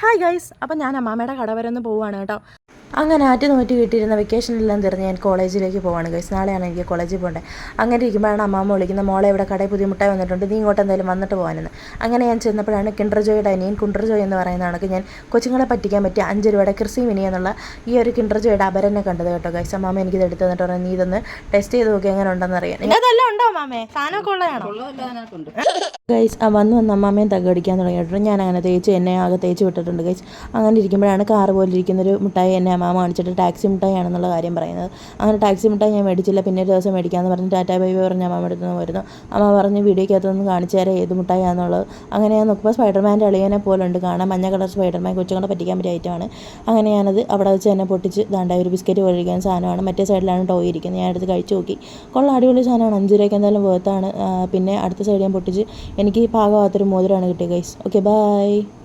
Hi guys അപ്പം ഞാൻ അമ്മാമ്മയുടെ കട വരെ ഒന്ന് പോവുകയാണ് കേട്ടോ. അങ്ങനെ ആറ്റ് നോറ്റ് കിട്ടിയിരുന്ന വെക്കേഷനെല്ലാം തിരിഞ്ഞ് ഞാൻ കോളേജിലേക്ക് പോവാണ് ഗൈസ് നാളെയാണ് എനിക്ക് കോളേജിൽ പോകേണ്ടത് അങ്ങനെ ഇരിക്കുമ്പോഴാണ് അമ്മാമ്മ വിളിക്കുന്നത് മോളെ ഇവിടെ കടയിൽ പുതിയ മുട്ടായി വന്നിട്ടുണ്ട്. നീ ഇങ്ങോട്ട് എന്തായാലും വന്നിട്ട് പോകാനെന്ന് അങ്ങനെ ഞാൻ ചെന്നപ്പോഴാണ് കിൻഡർ ജോയുടെ അനിയൻ കുണ്ടർ ജോയ് എന്ന് പറയുന്ന കണക്ക് ഞാൻ കൊച്ചുങ്ങളെ പറ്റിക്കാൻ പറ്റിയ അഞ്ച് രൂപയുടെ കൃഷി മിനി എന്നുള്ള ഈ ഒരു കിൻഡർ ജോയുടെ അപരനെ കണ്ടത് കേട്ടോ ഗൈസ് അമ്മാമ്മ എനിക്കിത് എടുത്ത് തന്നിട്ട് പറഞ്ഞു നീ ഇതൊന്ന് ടെസ്റ്റ് ചെയ്ത് നോക്കി എങ്ങനെ ഉണ്ടെന്ന് അറിയാം. ഉണ്ടോ മാമേ സാധനമൊക്കെ ഉള്ളതാണോ? ഗൈസ് ആ വന്ന് വന്ന് അമ്മാമ്മയും തകടിക്കാൻ തുടങ്ങിയിട്ടുണ്ട്. ഞാൻ അങ്ങനെ തേച്ച് എന്നെ ആകെ തേച്ച് വിട്ടിട്ടുണ്ട് ഗൈസ് അങ്ങനെ ഇരിക്കുമ്പോഴാണ് കാറ് പോലെ ഇരിക്കുന്നൊരു മുട്ടായി എന്നെ അമ്മാമ കാണിച്ചിട്ട് ടാക്സി മിഠായിയാണെന്നുള്ള കാര്യം പറയുന്നത്. അങ്ങനെ ടാക്സി മിഠായി ഞാൻ മേടിച്ചില്ല പിന്നെ ഒരു ദിവസം മേടിക്കാമെന്ന് പറഞ്ഞ് ടാറ്റാ ബൈ ബൈ പറഞ്ഞ് അമ്മ നിന്ന് വരുന്നു അമ്മ പറഞ്ഞ് വീഡിയോക്കകത്തൊന്ന് കാണിച്ചു തരാം ഏത് മിഠായിയാണെന്നുള്ളത് അങ്ങനെ ഞാൻ നോക്കുമ്പോൾ സ്പൈഡർമാന്റെ അളിയനെ പോലെ ഉണ്ട് കാണാൻ മഞ്ഞ കളർ സ്പൈഡർമാൻ കൊച്ചുങ്ങളെ പറ്റിക്കാൻ പറ്റിയ ഐറ്റമാണ് അങ്ങനെ ഞാനത് അവിടെ വെച്ച് എന്നെ പൊട്ടിച്ച് ദാണ്ട ഒരു ബിസ്ക്കറ്റ് പോലെ സാധനമാണ്. മറ്റേ സൈഡിലാണ് ടോയ് ഇരിക്കുന്നത്. ഞാൻ എടുത്ത് കഴിച്ചു നോക്കി. കൊള്ള അടിപൊളി സാധനമാണ്. അഞ്ച് രൂപയ്ക്ക് എന്തായാലും വേർത്താണ് പിന്നെ അടുത്ത സൈഡ് ഞാൻ പൊട്ടിച്ച് എനിക്ക് പാകമാകാത്തൊരു മോതിരമാണ് കിട്ടിയത് ഗൈസ് ഓക്കെ ബൈ